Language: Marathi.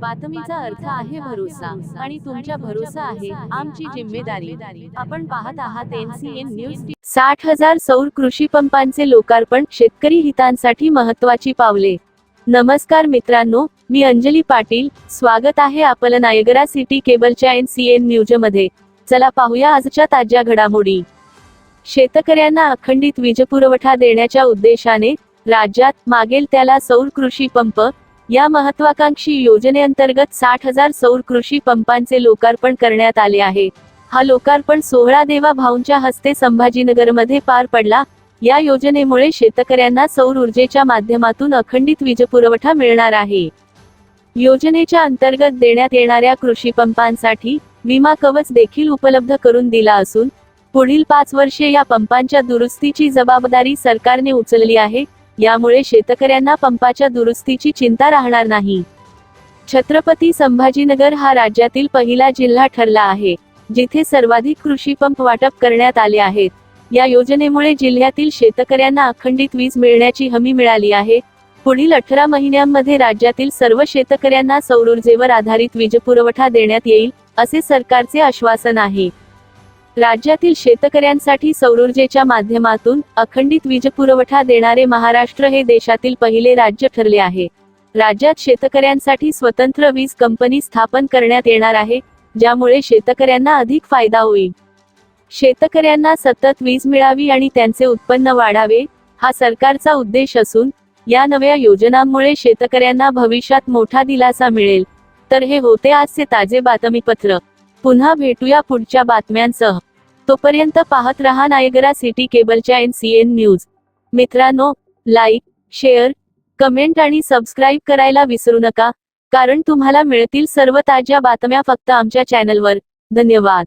बातमीचा अर्थ आहे भरोसा आणि तुमच्या भरोसा आहे आमची जिम्मेदारी. आपण पाहत आहात एनसीएन न्यूज साठ हजार सौर कृषी पंपांचे लोकार्पण शेतकरी हितांसाठी महत्वाची पावले. नमस्कार मित्रांनो मी अंजली पाटील. स्वागत आहे आपलं नायगरा सिटी केबलच्या एनसीएन न्यूजमध्ये चला पाहूया आजच्या ताज्या घडामोडी. शेतकऱ्यांना अखंडित वीजपुरवठा देण्याच्या उद्देशाने राज्यात मागेल त्याला सौर कृषी पंप या महत्वाकांक्षी योजनेअंतर्गत साठ हजार सौर कृषी पंपांचे लोकार्पण करण्यात आले आहे. हा लोकार्पण सोहळा देवा भाऊंच्या हस्ते संभाजीनगरमध्ये पार पडला. या योजनेमुळे शेतकऱ्यांना सौर ऊर्जेच्या माध्यमातून अखंडित वीजपुरवठा मिळणार आहे. योजनेच्या अंतर्गत देण्यात येणाऱ्या कृषी पंपांसाठी विमा कवच देखील उपलब्ध करून दिला असून पुढील पाच वर्षे या पंपांच्या दुरुस्तीची जबाबदारी सरकारने उचलली आहे. यामुळे शेतकऱ्यांना पंपाच्या दुरुस्तीची चिंता राहणार नाही. छत्रपती संभाजीनगर हा राज्यातील पहिला जिल्हा ठरला आहे जिथे सर्वाधिक कृषी पंप वाटप करण्यात आले आहेत. या योजनेमुळे जिल्ह्यातील शेतकऱ्यांना अखंडित वीज मिळण्याची हमी मिळाली आहे. पुढील अठरा महिन्यांमध्ये राज्यातील सर्व शेतकऱ्यांना सौर ऊर्जेवर आधारित वीजपुरवठा देण्यात येईल असे सरकारचे आश्वासन आहे. राज्यातील शेतकऱ्यांसाठी सौरऊर्जेच्या माध्यमातून अखंडित वीजपुरवठा देणारे महाराष्ट्र हे देशातील पहिले राज्य ठरले आहे. राज्यात शेतकऱ्यांसाठी स्वतंत्र वीज कंपनी स्थापन करण्यात येणार आहे ज्यामुळे शेतकऱ्यांना अधिक फायदा होईल. शेतकऱ्यांना सतत वीज मिळावी आणि त्यांचे उत्पन्न वाढावे हा सरकारचा उद्देश असून या नव्या योजनांमुळे शेतकऱ्यांना भविष्यात मोठा दिलासा मिळेल. तर हे होते आजचे ताजे बातमीपत्र. पुन्हा भेटूया पुढच्या बातम्यांसह. तोपर्यंत पाहत रहा नायगरा सिटी केबलच्या एन सी एन न्यूज. मित्रांनो लाईक शेअर कमेंट आणि सबस्क्राईब करायला विसरू नका कारण तुम्हाला मिळतील सर्व ताज्या बातम्या फक्त आमच्या चॅनलवर. धन्यवाद.